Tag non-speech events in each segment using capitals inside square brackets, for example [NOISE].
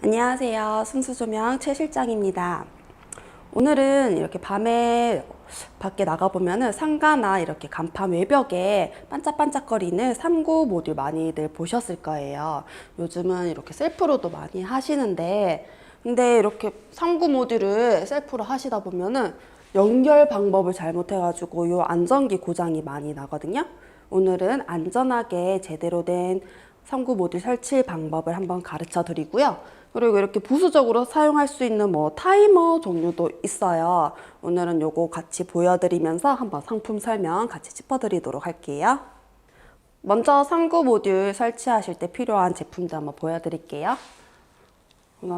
안녕하세요. 순수조명 최 실장입니다. 오늘은 이렇게 밤에 밖에 나가보면은 상가나 이렇게 간판 외벽에 반짝반짝거리는 3구 모듈 많이들 보셨을 거예요. 요즘은 이렇게 셀프로도 많이 하시는데, 근데 이렇게 3구 모듈을 셀프로 하시다 보면은 연결 방법을 잘못해가지고 요 안전기 고장이 많이 나거든요. 오늘은 안전하게 제대로 된 3구 모듈 설치 방법을 한번 가르쳐 드리고요. 그리고 이렇게 부수적으로 사용할 수 있는 뭐 타이머 종류도 있어요. 오늘은 요거 같이 보여드리면서 한번 상품 설명 같이 짚어드리도록 할게요. 먼저 3구 모듈 설치하실 때 필요한 제품들 한번 보여드릴게요.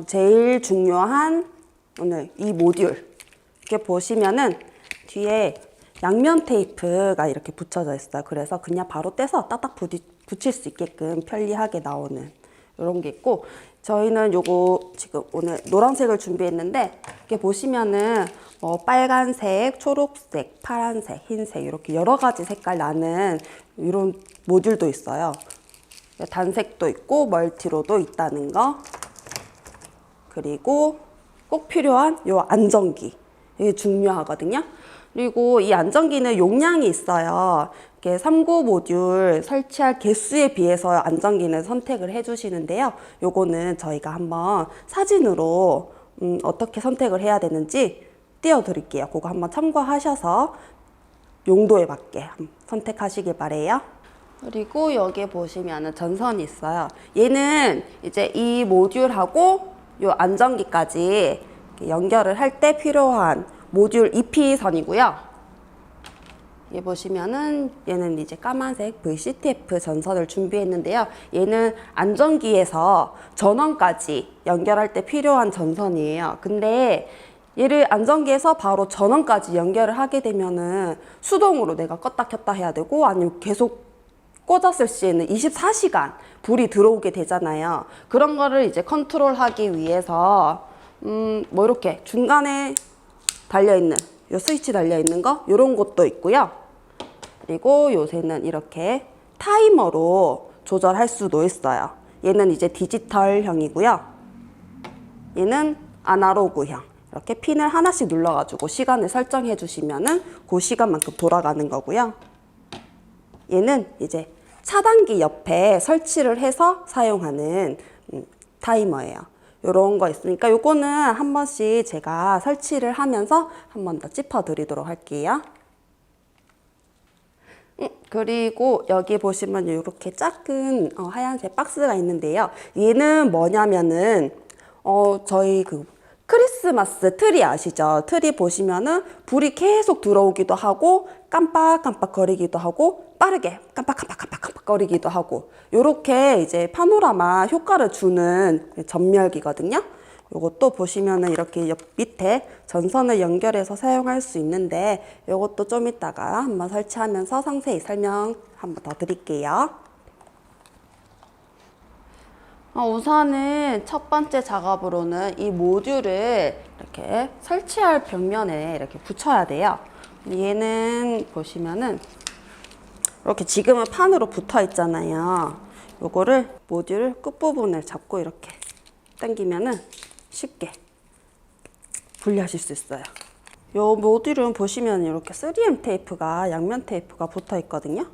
제일 중요한 오늘 이 모듈 이렇게 보시면은 뒤에 양면 테이프가 이렇게 붙여져 있어요. 그래서 그냥 바로 떼서 딱딱 부딪, 붙일 수 있게끔 편리하게 나오는 이런 게 있고 저희는 요거 지금 오늘 노란색을 준비했는데 이렇게 보시면은 뭐 빨간색, 초록색, 파란색, 흰색 이렇게 여러 가지 색깔 나는 이런 모듈도 있어요. 단색도 있고 멀티로도 있다는 거. 그리고 꼭 필요한 요 안전기. 이게 중요하거든요. 그리고 이 안전기는 용량이 있어요. 이렇게 3구 모듈 설치할 개수에 비해서 안전기는 선택을 해주시는데요. 요거는 저희가 한번 사진으로 음, 어떻게 선택을 해야 되는지 띄워드릴게요. 그거 한번 참고하셔서 용도에 맞게 선택하시길 바래요. 그리고 여기 보시면은 전선이 있어요. 얘는 이제 이 모듈하고 요 안전기까지 연결을 할 때 필요한 모듈 EP선이고요. 얘 보시면은 얘는 이제 까만색 VCTF 전선을 준비했는데요. 얘는 안전기에서 전원까지 연결할 때 필요한 전선이에요. 근데 얘를 안전기에서 바로 전원까지 연결을 하게 되면은 수동으로 내가 껐다 켰다 해야 되고 아니면 계속 꽂았을 시에는 24시간 불이 들어오게 되잖아요. 그런 거를 이제 컨트롤하기 위해서 음, 뭐 이렇게 중간에 달려 있는 요 스위치 달려 있는 거 요런 것도 있고요. 그리고 요새는 이렇게 타이머로 조절할 수도 있어요. 얘는 이제 디지털형이고요. 얘는 아날로그형. 이렇게 핀을 하나씩 눌러가지고 시간을 설정해 주시면은 그 시간만큼 돌아가는 거고요. 얘는 이제 차단기 옆에 설치를 해서 사용하는 음, 타이머예요. 요런 거 있으니까 요거는 한 번씩 제가 설치를 하면서 한 번더 짚어 드리도록 할게요. 음, 그리고 여기 보시면 이렇게 작은 어, 하얀색 박스가 있는데요. 얘는 뭐냐면은 어, 저희 그 크리스마스 트리 아시죠? 트리 보시면은 불이 계속 들어오기도 하고 깜빡깜빡 거리기도 하고 빠르게 깜빡깜빡깜빡깜빡 거리기도 하고 요렇게 이제 파노라마 효과를 주는 전멸기거든요. 요것도 보시면은 이렇게 옆 밑에 전선을 연결해서 사용할 수 있는데 요것도 좀 이따가 한번 설치하면서 상세히 설명 한번 더 드릴게요. 어, 우선은 첫 번째 작업으로는 이 모듈을 이렇게 설치할 벽면에 이렇게 붙여야 돼요. 얘는 보시면은 이렇게 지금은 판으로 붙어 있잖아요. 요거를 모듈 끝부분을 잡고 이렇게 당기면은 쉽게 분리하실 수 있어요. 요 모듈은 보시면 이렇게 3M 테이프가 양면 테이프가 붙어 있거든요.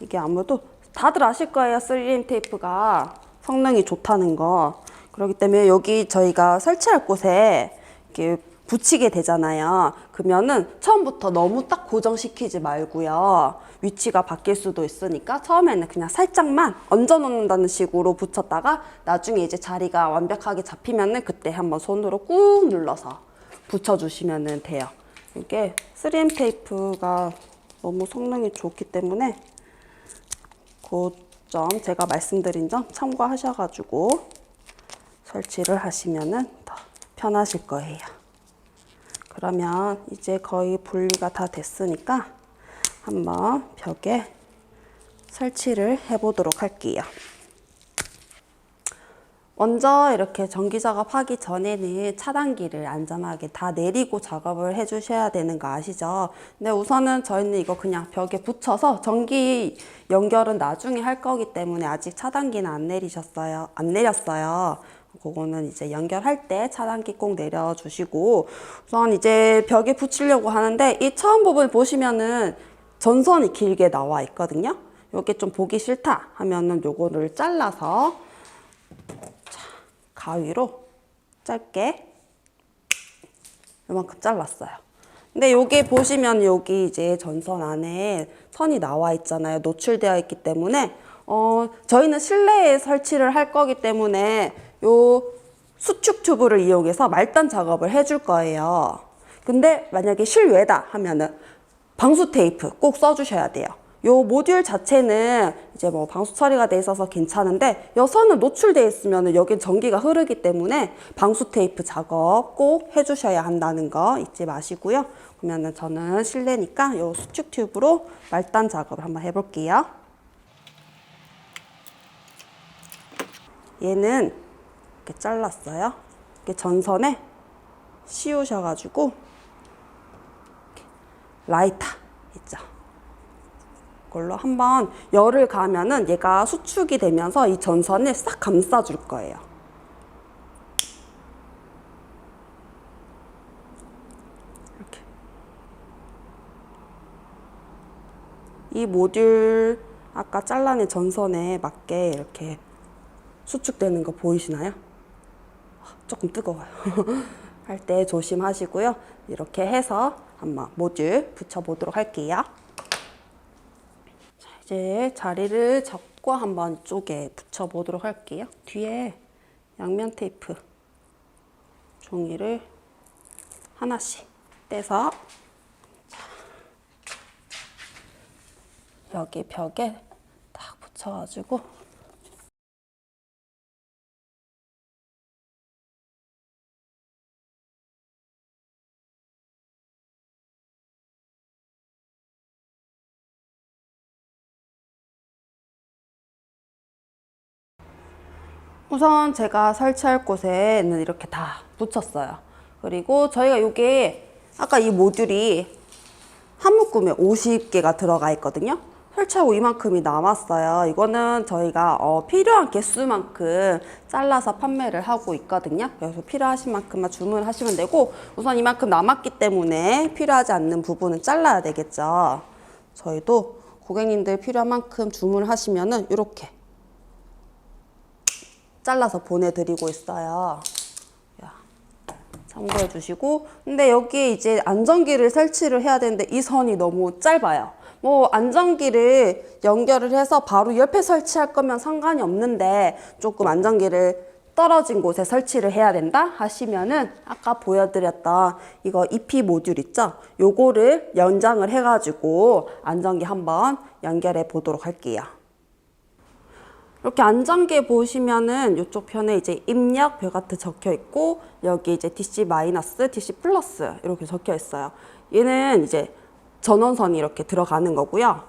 이게 아무래도 다들 아실 거예요. 3M 테이프가 성능이 좋다는 거. 그렇기 때문에 여기 저희가 설치할 곳에 이렇게 붙이게 되잖아요. 그러면은 처음부터 너무 딱 고정시키지 말고요. 위치가 바뀔 수도 있으니까 처음에는 그냥 살짝만 얹어 놓는다는 식으로 붙였다가 나중에 이제 자리가 완벽하게 잡히면은 그때 한번 손으로 꾹 눌러서 붙여주시면 돼요. 이게 3M 테이프가 너무 성능이 좋기 때문에 그 점 제가 말씀드린 점 참고하셔가지고 설치를 하시면은 더 편하실 거예요. 그러면 이제 거의 분리가 다 됐으니까 한번 벽에 설치를 해보도록 할게요. 먼저 이렇게 전기 작업하기 전에는 차단기를 안전하게 다 내리고 작업을 해주셔야 되는 거 아시죠? 근데 우선은 저희는 이거 그냥 벽에 붙여서 전기 연결은 나중에 할 거기 때문에 아직 차단기는 안 내리셨어요. 안 내렸어요. 그거는 이제 연결할 때 차단기 꼭 내려주시고 우선 이제 벽에 붙이려고 하는데 이 처음 부분 보시면은 전선이 길게 나와 있거든요. 이게 좀 보기 싫다 하면은 요거를 잘라서 자, 가위로 짧게 이만큼 잘랐어요. 근데 여기 보시면 여기 이제 전선 안에 선이 나와 있잖아요. 노출되어 있기 때문에 어 저희는 실내에 설치를 할 거기 때문에 요 수축 튜브를 이용해서 말단 작업을 해줄 거예요. 근데 만약에 실외다 하면은 방수 테이프 꼭 써주셔야 돼요. 요 모듈 자체는 이제 뭐 방수 처리가 돼 있어서 괜찮은데 여선은 노출돼 있으면 여긴 전기가 흐르기 때문에 방수 테이프 작업 꼭 해주셔야 한다는 거 잊지 마시고요. 그러면은 저는 실내니까 요 수축 튜브로 말단 작업을 한번 해볼게요. 얘는 이렇게 잘랐어요. 이렇게 전선에 씌우셔가지고 라이터 있죠. 이걸로 한번 열을 가면은 얘가 수축이 되면서 이 전선을 싹 감싸줄 거예요. 이렇게. 이 모듈 아까 잘라낸 전선에 맞게 이렇게 수축되는 거 보이시나요? 조금 뜨거워요. [LAUGHS] 할 때 조심하시고요. 이렇게 해서 한번 모듈 붙여보도록 할게요. 자, 이제 자리를 잡고 한번 이쪽에 붙여보도록 할게요. 뒤에 양면 테이프 종이를 하나씩 떼서 자, 여기 벽에 딱 붙여가지고 우선 제가 설치할 곳에는 이렇게 다 붙였어요. 그리고 저희가 이게 아까 이 모듈이 한 묶음에 50개가 들어가 있거든요. 설치하고 이만큼이 남았어요. 이거는 저희가 어, 필요한 개수만큼 잘라서 판매를 하고 있거든요. 그래서 필요하신 만큼만 주문하시면 되고 우선 이만큼 남았기 때문에 필요하지 않는 부분은 잘라야 되겠죠. 저희도 고객님들 필요한 만큼 주문을 하시면은 이렇게 잘라서 보내드리고 있어요. 야, 참고해 주시고. 근데 여기에 이제 안전기를 설치를 해야 되는데 이 선이 너무 짧아요. 뭐 안전기를 연결을 해서 바로 옆에 설치할 거면 상관이 없는데 조금 안전기를 떨어진 곳에 설치를 해야 된다 하시면은 아까 보여드렸던 이거 EP 모듈 있죠? 요거를 연장을 해가지고 안전기 한번 연결해 보도록 할게요. 이렇게 안전기에 보시면은 이쪽 편에 이제 입력 벽아트 적혀 있고 여기 이제 DC 마이너스, DC 플러스 이렇게 적혀 있어요. 얘는 이제 전원선이 이렇게 들어가는 거고요.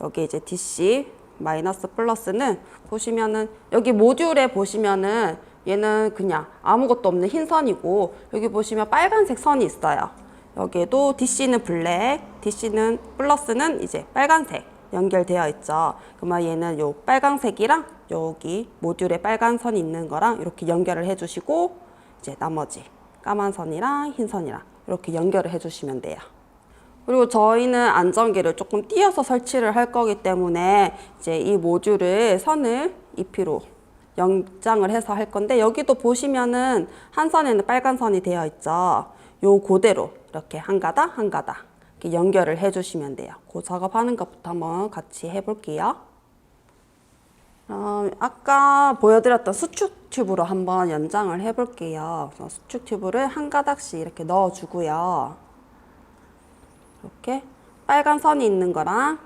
여기 이제 DC 마이너스 플러스는 보시면은 여기 모듈에 보시면은 얘는 그냥 아무것도 없는 흰 선이고 여기 보시면 빨간색 선이 있어요. 여기에도 DC는 블랙, DC는 플러스는 이제 빨간색 연결되어 있죠. 그러면 얘는 요 빨간색이랑 여기 모듈에 빨간 선이 있는 거랑 이렇게 연결을 해주시고 이제 나머지 까만 선이랑 흰 선이랑 이렇게 연결을 해주시면 돼요. 그리고 저희는 안전기를 조금 띄어서 설치를 할 거기 때문에 이제 이 모듈을 선을 EP로 연장을 해서 할 건데 여기도 보시면은 한 선에는 빨간 선이 되어 있죠. 요 그대로 이렇게 한 가닥 한 가닥 이렇게 연결을 해주시면 돼요. 그 작업하는 것부터 한번 같이 해볼게요. 어, 아까 보여드렸던 수축 튜브로 한번 연장을 해볼게요. 수축 튜브를 한 가닥씩 이렇게 넣어주고요. 이렇게 빨간 선이 있는 거랑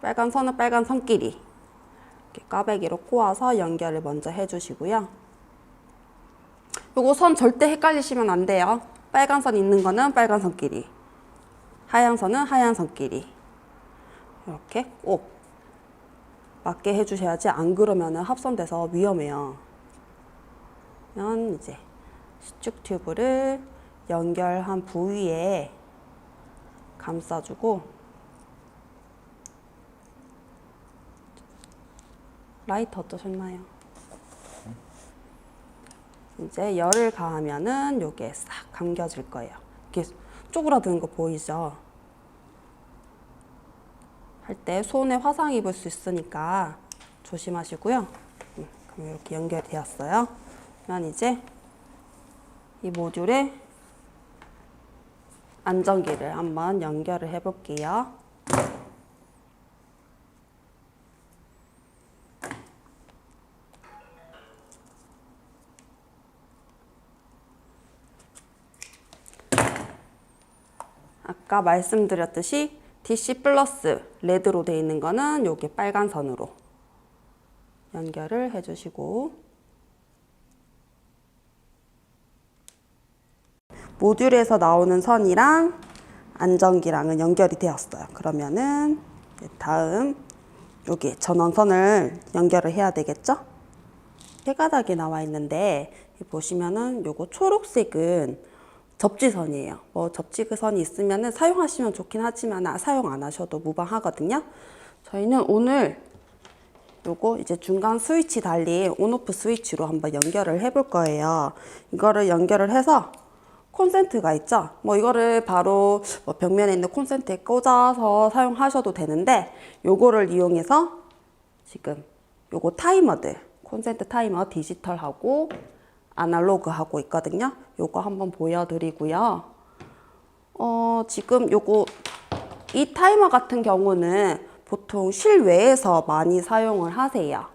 빨간 선은 빨간 선끼리 이렇게 까베기로 꼬아서 연결을 먼저 해주시고요. 요거 선 절대 헷갈리시면 안 돼요. 빨간 선 있는 거는 빨간 선끼리, 하얀 선은 하얀 선끼리 이렇게 꼭 맞게 해주셔야지 안 그러면 합선돼서 위험해요. 면 이제 수축 튜브를 연결한 부위에 감싸주고 라이터 어떠셨나요? 이제 열을 가하면은 요게 싹 감겨질 거예요. 이렇게 쪼그라드는 거 보이죠? 할 때 손에 화상 입을 수 있으니까 조심하시고요. 음, 그럼 이렇게 연결되었어요. 그러면 이제 이 모듈에 안전기를 한번 연결을 해 볼게요. 아까 말씀드렸듯이 DC 플러스 레드로 되어 있는 거는 여기 빨간 선으로 연결을 해주시고 모듈에서 나오는 선이랑 안전기랑은 연결이 되었어요. 그러면은 다음 여기 전원선을 연결을 해야 되겠죠? 세 가닥이 나와 있는데 보시면은 요거 초록색은 접지선이에요. 뭐 접지선이 있으면은 사용하시면 좋긴 하지만 아, 사용 안 하셔도 무방하거든요. 저희는 오늘 요거 이제 중간 스위치 달린 온오프 스위치로 한번 연결을 해볼 거예요. 이거를 연결을 해서 콘센트가 있죠. 뭐 이거를 바로 뭐 벽면에 있는 콘센트에 꽂아서 사용하셔도 되는데 요거를 이용해서 지금 요거 타이머들 콘센트 타이머 디지털하고 아날로그 하고 있거든요. 요거 한번 보여드리고요. 어, 지금 요거 이 타이머 같은 경우는 보통 실외에서 많이 사용을 하세요.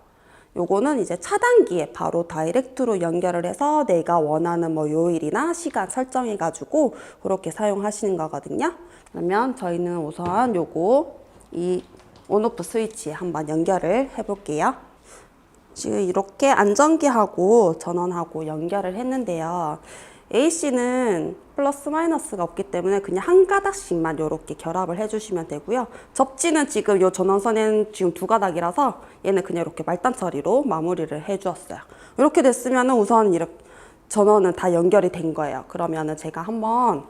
요거는 이제 차단기에 바로 다이렉트로 연결을 해서 내가 원하는 뭐 요일이나 시간 설정해 가지고 그렇게 사용하시는 거거든요. 그러면 저희는 우선 요거 이 온오프 스위치에 한번 연결을 해 볼게요. 지금 이렇게 안전기하고 전원하고 연결을 했는데요. AC는 플러스 마이너스가 없기 때문에 그냥 한 가닥씩만 이렇게 결합을 해주시면 되고요. 접지는 지금 이 전원선에는 지금 두 가닥이라서 얘는 그냥 이렇게 말단 처리로 마무리를 해주었어요. 이렇게 됐으면 우선 이렇게 전원은 다 연결이 된 거예요. 그러면은 제가 한번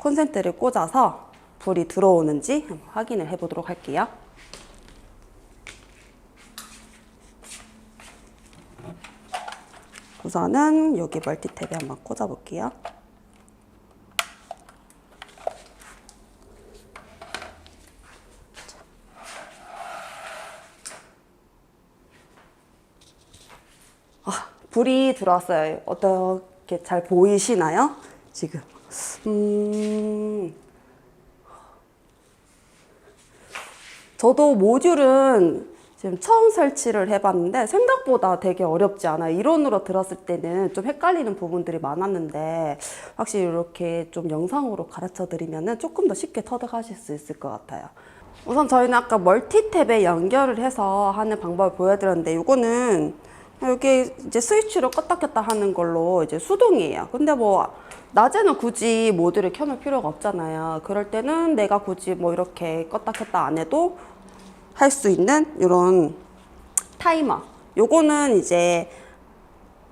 콘센트를 꽂아서 불이 들어오는지 확인을 해보도록 할게요. 우선은 여기 멀티탭에 한번 꽂아 볼게요. 아, 불이 들어왔어요. 어떻게 잘 보이시나요? 지금. 음, 저도 모듈은 지금 처음 설치를 해봤는데 생각보다 되게 어렵지 않아요. 이론으로 들었을 때는 좀 헷갈리는 부분들이 많았는데 확실히 이렇게 좀 영상으로 가르쳐 드리면은 조금 더 쉽게 터득하실 수 있을 것 같아요. 우선 저희는 아까 멀티탭에 연결을 해서 하는 방법을 보여드렸는데 이거는 여기 이제 스위치로 껐다 켰다 하는 걸로 이제 수동이에요. 근데 뭐 낮에는 굳이 모드를 켜놓을 필요가 없잖아요. 그럴 때는 내가 굳이 뭐 이렇게 껐다 켰다 안 해도 할 수 있는 이런 타이머. 요거는 이제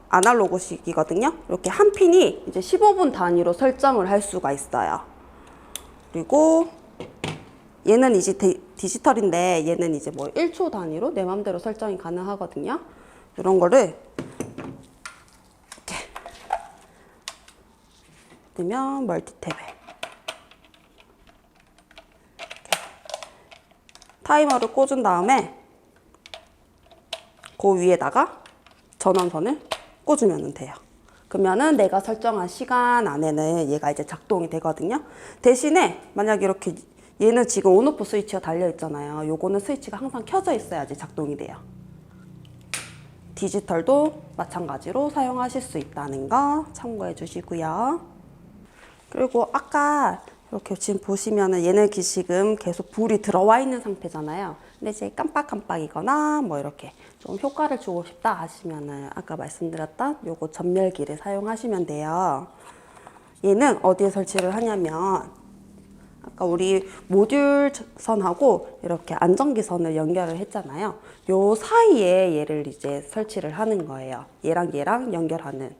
아날로그식이거든요. 이렇게 한 핀이 이제 15분 단위로 설정을 할 수가 있어요. 그리고 얘는 이제 디, 디지털인데 얘는 이제 뭐 1초 단위로 내 맘대로 설정이 가능하거든요. 이런 거를 이렇게 넣으면 멀티탭에 타이머를 꽂은 다음에 그 위에다가 전원선을 꽂으면 돼요. 그러면은 내가 설정한 시간 안에는 얘가 이제 작동이 되거든요. 대신에 만약 이렇게 얘는 지금 온오프 스위치가 달려 있잖아요. 요거는 스위치가 항상 켜져 있어야지 작동이 돼요. 디지털도 마찬가지로 사용하실 수 있다는 거 참고해 주시고요. 그리고 아까 이렇게 지금 보시면은 얘는 기- 지금 계속 불이 들어와 있는 상태잖아요. 근데 이제 깜빡깜빡이거나 뭐 이렇게 좀 효과를 주고 싶다 하시면은 아까 말씀드렸던 요거 전멸기를 사용하시면 돼요. 얘는 어디에 설치를 하냐면 아까 우리 모듈 선하고 이렇게 안전기 선을 연결을 했잖아요. 요 사이에 얘를 이제 설치를 하는 거예요. 얘랑 얘랑 연결하는.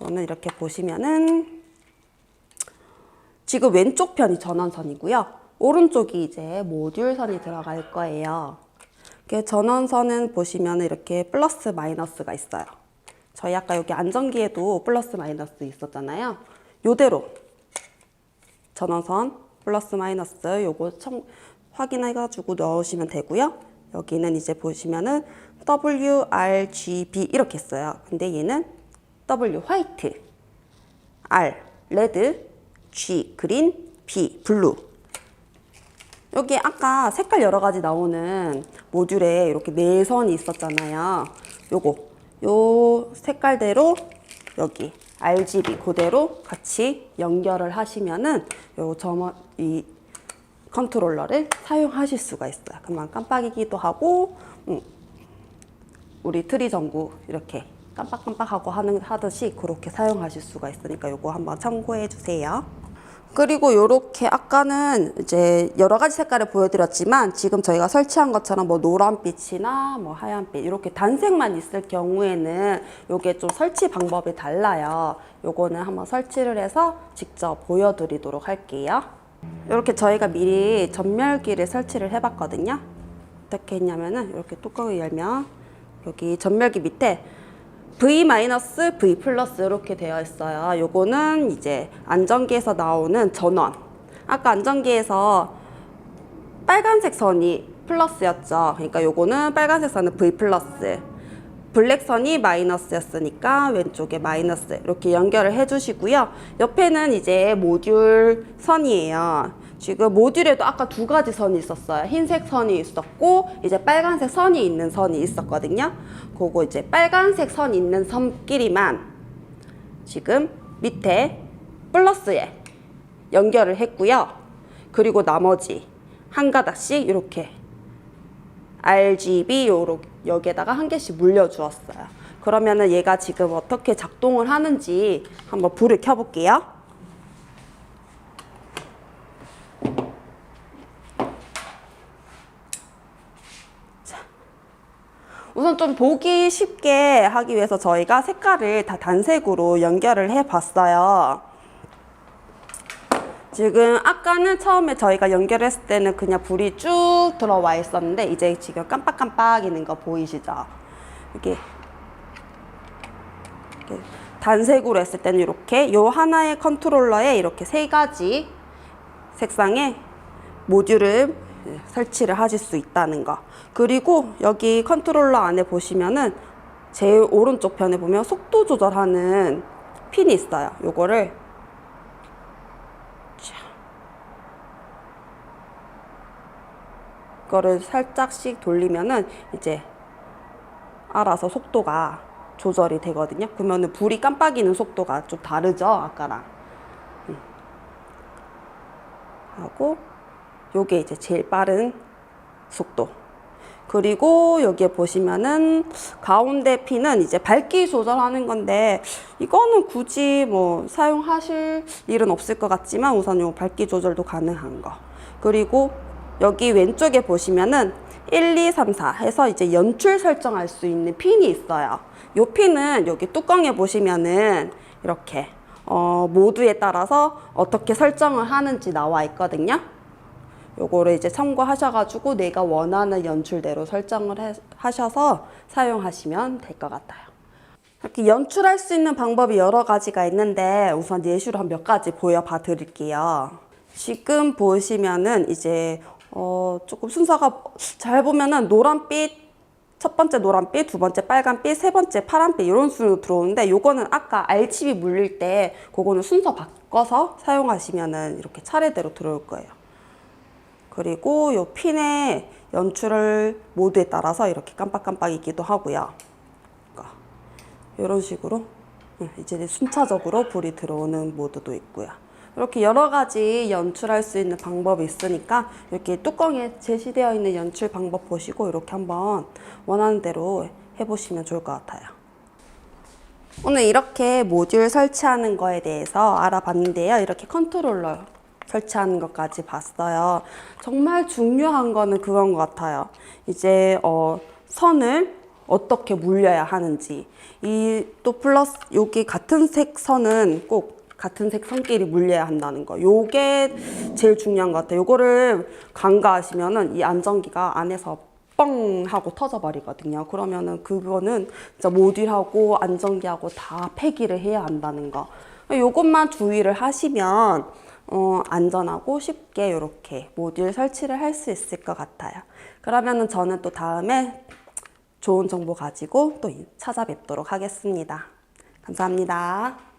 이거는 이렇게 보시면은 지금 왼쪽 편이 전원선이고요. 오른쪽이 이제 모듈선이 들어갈 거예요. 전원선은 보시면 이렇게 플러스 마이너스가 있어요. 저희 아까 여기 안전기에도 플러스 마이너스 있었잖아요. 요대로 전원선 플러스 마이너스 요거 청, 확인해가지고 넣으시면 되고요. 여기는 이제 보시면은 W, R, G, B 이렇게 써요. 근데 얘는 W 화이트, R 레드, G 그린, B 블루. 여기 아까 색깔 여러 가지 나오는 모듈에 이렇게 네 선이 있었잖아요. 요거 요 색깔대로 여기 RGB 그대로 같이 연결을 하시면은 요 점원 이 컨트롤러를 사용하실 수가 있어요. 그만 깜빡이기도 하고 음, 우리 트리 전구 이렇게 깜빡깜빡하고 하는 하듯이 그렇게 사용하실 수가 있으니까 요거 한번 참고해 주세요. 그리고 요렇게 아까는 이제 여러 가지 색깔을 보여드렸지만 지금 저희가 설치한 것처럼 뭐 노란빛이나 뭐 하얀빛 이렇게 단색만 있을 경우에는 요게 좀 설치 방법이 달라요. 요거는 한번 설치를 해서 직접 보여드리도록 할게요. 이렇게 저희가 미리 전멸기를 설치를 해봤거든요. 어떻게 했냐면은 이렇게 뚜껑을 열면 여기 전멸기 밑에 V 마이너스 V 플러스 이렇게 되어 있어요. 요거는 이제 안전기에서 나오는 전원. 아까 안전기에서 빨간색 선이 플러스였죠. 그러니까 요거는 빨간색 선은 V 플러스. 블랙 선이 마이너스였으니까 왼쪽에 마이너스 이렇게 연결을 해주시고요. 옆에는 이제 모듈 선이에요. 지금 모듈에도 아까 두 가지 선이 있었어요. 흰색 선이 있었고 이제 빨간색 선이 있는 선이 있었거든요. 그거 이제 빨간색 선 있는 선끼리만 지금 밑에 플러스에 연결을 했고요. 그리고 나머지 한 가닥씩 이렇게 RGB 요로 여기에다가 한 개씩 물려주었어요. 그러면은 얘가 지금 어떻게 작동을 하는지 한번 불을 켜볼게요. 우선 좀 보기 쉽게 하기 위해서 저희가 색깔을 다 단색으로 연결을 해 봤어요. 지금 아까는 처음에 저희가 연결했을 때는 그냥 불이 쭉 들어와 있었는데 이제 지금 깜빡깜빡이는 거 보이시죠? 이렇게, 이렇게 단색으로 했을 때는 이렇게 요 하나의 컨트롤러에 이렇게 세 가지 색상의 모듈을 설치를 하실 수 있다는 거. 그리고 여기 컨트롤러 안에 보시면은 제일 오른쪽 편에 보면 속도 조절하는 핀이 있어요. 요거를 거를 살짝씩 돌리면은 이제 알아서 속도가 조절이 되거든요. 그러면은 불이 깜빡이는 속도가 좀 다르죠, 아까랑. 음. 하고 요게 이제 제일 빠른 속도. 그리고 여기에 보시면은 가운데 핀은 이제 밝기 조절하는 건데 이거는 굳이 뭐 사용하실 일은 없을 것 같지만 우선 요 밝기 조절도 가능한 거. 그리고 여기 왼쪽에 보시면은 1, 2, 3, 4 해서 이제 연출 설정할 수 있는 핀이 있어요. 요 핀은 여기 뚜껑에 보시면은 이렇게 어, 모드에 따라서 어떻게 설정을 하는지 나와 있거든요. 요거를 이제 참고하셔가지고 내가 원하는 연출대로 설정을 해, 하셔서 사용하시면 될 것 같아요. 이렇게 연출할 수 있는 방법이 여러 가지가 있는데 우선 예시로 한 몇 가지 보여봐 드릴게요. 지금 보시면은 이제 어 조금 순서가 잘 보면은 노란빛 첫 번째 노란빛, 두 번째 빨간빛, 세 번째 파란빛 이런 순으로 들어오는데 요거는 아까 RGB 물릴 때 그거는 순서 바꿔서 사용하시면은 이렇게 차례대로 들어올 거예요. 그리고 요 핀의 연출을 모드에 따라서 이렇게 깜빡깜빡이기도 하고요. 그러니까 이런 식으로 이제 순차적으로 불이 들어오는 모드도 있고요. 이렇게 여러 가지 연출할 수 있는 방법이 있으니까 이렇게 뚜껑에 제시되어 있는 연출 방법 보시고 이렇게 한번 원하는 대로 해보시면 좋을 것 같아요. 오늘 이렇게 모듈 설치하는 거에 대해서 알아봤는데요. 이렇게 컨트롤러 설치하는 것까지 봤어요. 정말 중요한 거는 그건 것 같아요. 이제 어, 선을 어떻게 물려야 하는지 이 또 플러스 여기 같은 색 선은 꼭 같은 색 선끼리 물려야 한다는 거. 요게 제일 중요한 것 같아요. 요거를 간과하시면은 이 안전기가 안에서 뻥 하고 터져버리거든요. 그러면은 그거는 진짜 모듈하고 안전기하고 다 폐기를 해야 한다는 거. 요것만 주의를 하시면 어, 안전하고 쉽게 이렇게 모듈 설치를 할 수 있을 것 같아요. 그러면은 저는 또 다음에 좋은 정보 가지고 또 찾아뵙도록 하겠습니다. 감사합니다.